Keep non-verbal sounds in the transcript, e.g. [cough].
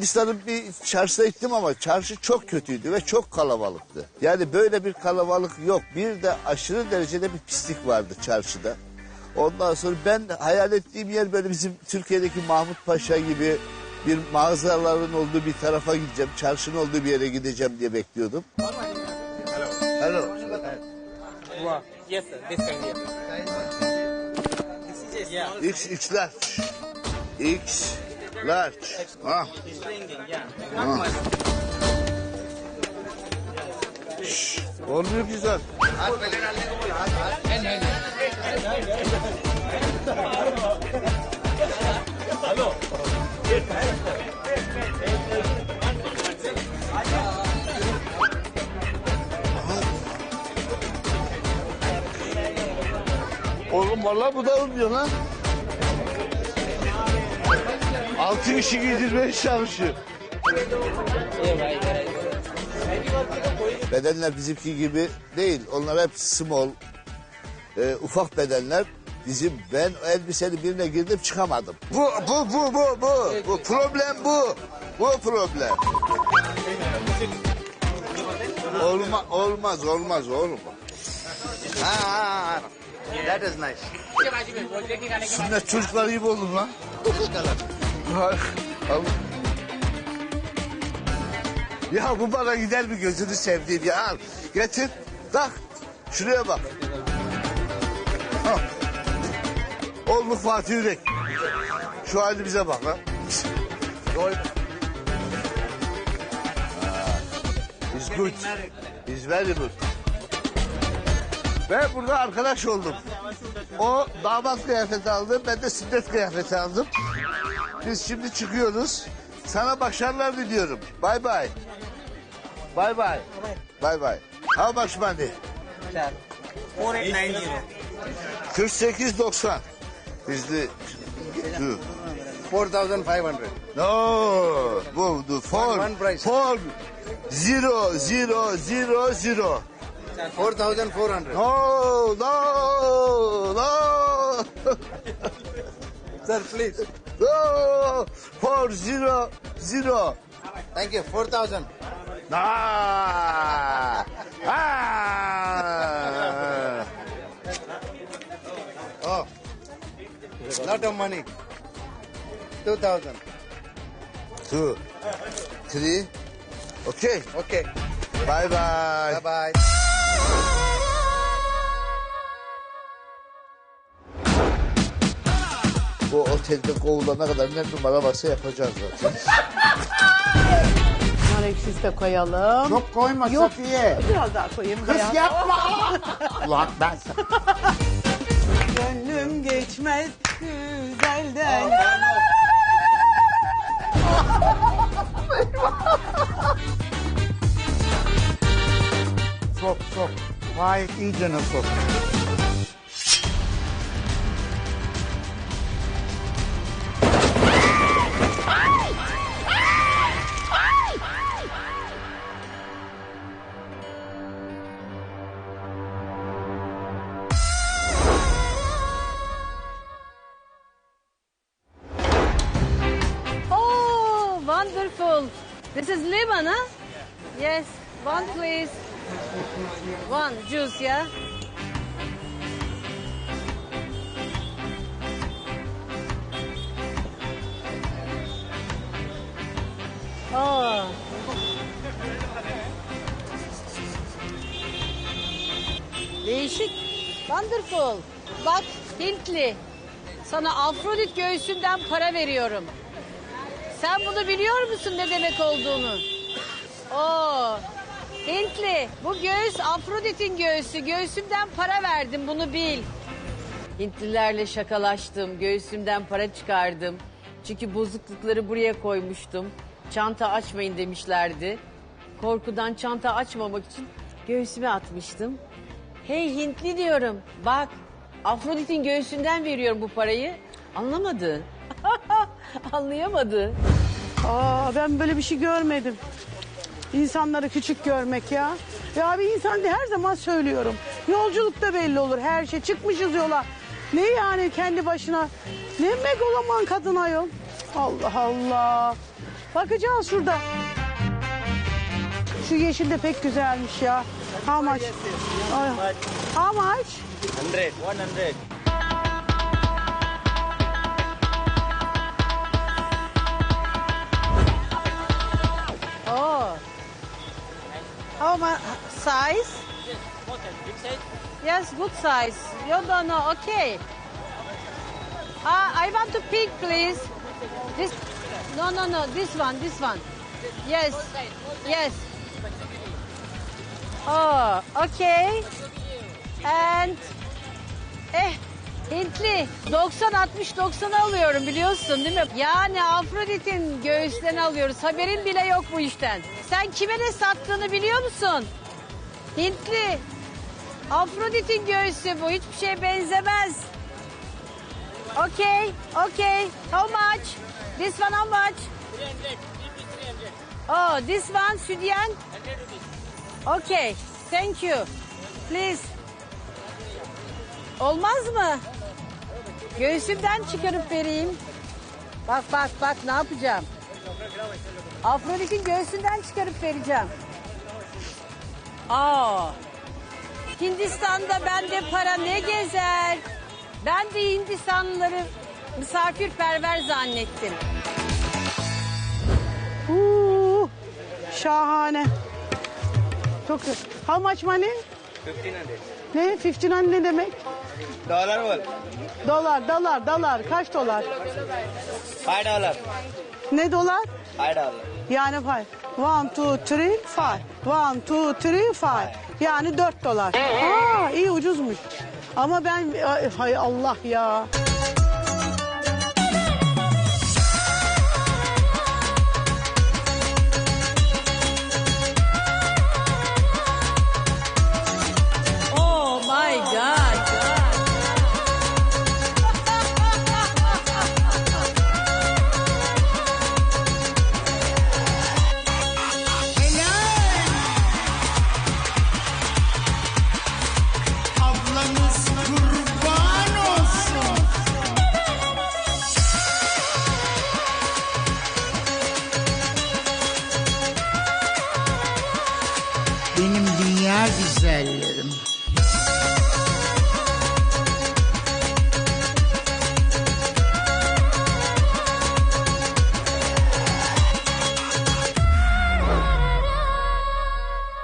Hindistan'ın bir çarşısına gittim ama çarşı çok kötüydü ve çok kalabalıktı. Yani böyle bir kalabalık yok. Bir de aşırı derecede bir pislik vardı çarşıda. Ondan sonra ben hayal ettiğim yer böyle bizim Türkiye'deki Mahmut Paşa gibi bir mağazaların olduğu bir tarafa gideceğim. Çarşının olduğu bir yere gideceğim diye bekliyordum. Hello. Yes, sir. This kind, yes. This is yeah. X, X large. X large. Ah. Ah. Much. Olmuyor güzel. Oğlum vallahi bu da olmuyor lan. Altı kişi giydirmeye çalışıyor. Bedenler bizimki gibi değil. Onlar hep small, e, ufak bedenler. Bizim ben elbisenin birine girdim çıkamadım. Bu bu bu bu bu. Bu problem bu. Bu problem. Olma, olmaz olmaz olmaz. Ah, that is nice. Sünnet çocuklar gibi oldum lan. Ya bu bana gider mi gözünü sevdiğim ya al getir tak şuraya bak. Oğlum Fatih Yürek. Şu halimize bak ha. He's good. He's very good. Ben burada arkadaş oldum. O damat kıyafeti aldı, ben de sünnet kıyafeti aldım. Biz şimdi çıkıyoruz. Sana başarılar diliyorum. Bye bye. Bye bye. Bye bye. How much money? Sir. 4890. 48.90. Is the two. 4,500. No, bu the four, One price. four, zero, zero, zero, zero. 4,400. No, no, no, [laughs] Sir, please. no, four, zero, zero. Thank you. 4,000. Ah, ah. Oh, lot of money. 2,000. Two, three. Okay, Okay. bye bye. Bye-bye. Bu otelde kovulana kadar ne numara varsa yapacağız zaten. [laughs] Nar ekşisi de koyalım. Çok koyma Yok. Safiye. Biraz daha koyayım. Kız bayağı. yapma. [laughs] Ulan ben sana. Gönlüm geçmez güzelden. Sok sok. Gayet iyice sok. Wonderful. This is lemon, huh? Yes, one please. One juice, yeah? Oh. Değişik. Wonderful. Bak Hintli. Sana Afrodit göğsünden para veriyorum. Sen bunu biliyor musun ne demek olduğunu? Oo. Hintli, bu göğüs Afrodit'in göğsü. Göğsümden para verdim, bunu bil. Hintlilerle şakalaştım, göğsümden para çıkardım. Çünkü bozuklukları buraya koymuştum. Çanta açmayın demişlerdi. Korkudan çanta açmamak için göğsüme atmıştım. Hey Hintli diyorum, bak Afrodit'in göğsünden veriyorum bu parayı. Anlamadı. [laughs] Anlayamadı. Aa, ben böyle bir şey görmedim. İnsanları küçük görmek ya. Ya bir insan her zaman söylüyorum. Yolculukta belli olur her şey. Çıkmışız yola. Ne yani kendi başına? Ne megaloman kadın ayol. Allah Allah. Bakacağız şurada. Şu yeşil de pek güzelmiş ya. How much? How much? 100, How much size? Yes, good size. You don't know. Okay. Uh, I want to pick, please. This. No, no, no. This one. This one. Yes. Yes. Oh, okay. And eh Hintli 90 60 90 alıyorum biliyorsun değil mi? Yani Afrodit'in göğüslerini alıyoruz. Haberin bile yok bu işten. Sen kime ne sattığını biliyor musun? Hintli. Afrodit'in göğsü bu. Hiçbir şeye benzemez. Okay, okay. How much? This one how much? 300. Oh, this one südyen? Okay, thank you. Please. Olmaz mı? Göğsümden çıkarıp vereyim. Bak bak bak ne yapacağım. Afrodit'in göğsünden çıkarıp vereceğim. Aa. Hindistan'da bende para ne gezer. Ben de Hindistanlıları misafirperver zannettim. Uuu, şahane. Çok güzel. How much money? 1500. Ne? 1500 ne demek? Dollar var. Dolar, dolar, dolar. Kaç dolar? 5 dollar. Ne dolar? 5 dollar. Yani five. One, two, three, five. One, two, three, five. Yani dört dolar. Aa, iyi ucuzmuş. Ama ben, ay, hay Allah ya. Dünya güzellerim.